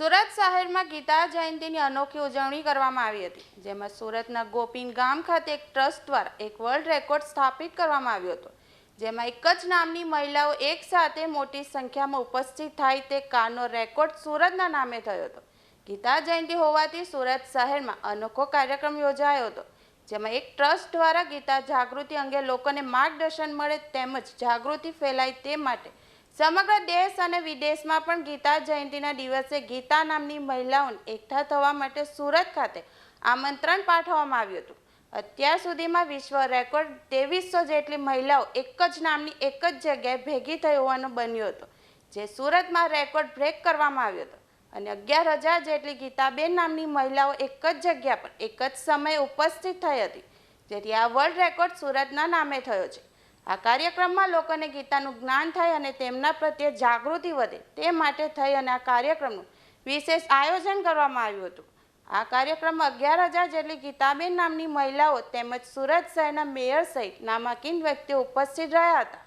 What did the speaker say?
સુરત શહેરમાં ગીતા જયંતીની અનોખી ઉજવણી કરવામાં આવી હતી, જેમાં સુરતના ગોપીન ગામ ખાતે એક ટ્રસ્ટ દ્વારા એક વર્લ્ડ રેકોર્ડ સ્થાપિત કરવામાં આવ્યો હતો, જેમાં એક જ નામની મહિલાઓ એક સાથે મોટી સંખ્યામાં ઉપસ્થિત થાય તે કારનો રેકોર્ડ સુરતના નામે થયો હતો. ગીતા જયંતી હોવાથી સુરત શહેરમાં અનોખો કાર્યક્રમ યોજાયો હતો, જેમાં એક ટ્રસ્ટ દ્વારા ગીતા જાગૃતિ અંગે લોકોને માર્ગદર્શન મળે તેમજ જાગૃતિ ફેલાય તે માટે સમગ્ર દેશ અને વિદેશમાં પણ ગીતા જયંતીના દિવસે ગીતા નામની મહિલાઓને એકઠા થવા માટે સુરત ખાતે આમંત્રણ પાઠવવામાં આવ્યું હતું. અત્યાર સુધીમાં વિશ્વ રેકોર્ડ ત્રેવીસો જેટલી મહિલાઓ એક જ નામની એક જ જગ્યાએ ભેગી થઈ હોવાનું બન્યું હતું, જે સુરતમાં રેકોર્ડ બ્રેક કરવામાં આવ્યો હતો. અને અગિયાર હજાર જેટલી ગીતાબેન નામની મહિલાઓ એક જ જગ્યા પર એક જ સમયે ઉપસ્થિત થઈ હતી, જેથી આ વર્લ્ડ રેકોર્ડ સુરતના નામે થયો છે. આ કાર્યક્રમમાં લોકોને ગીતાનું જ્ઞાન થાય અને તેમના પ્રત્યે જાગૃતિ વધે તે માટે થઈ અને આ કાર્યક્રમનું વિશેષ આયોજન કરવામાં આવ્યું હતું. આ કાર્યક્રમમાં અગિયાર હજાર જેટલી ગીતાબેન નામની મહિલાઓ તેમજ સુરત શહેરના મેયર સહિત નામાંકિન વ્યક્તિઓ ઉપસ્થિત રહ્યા હતા.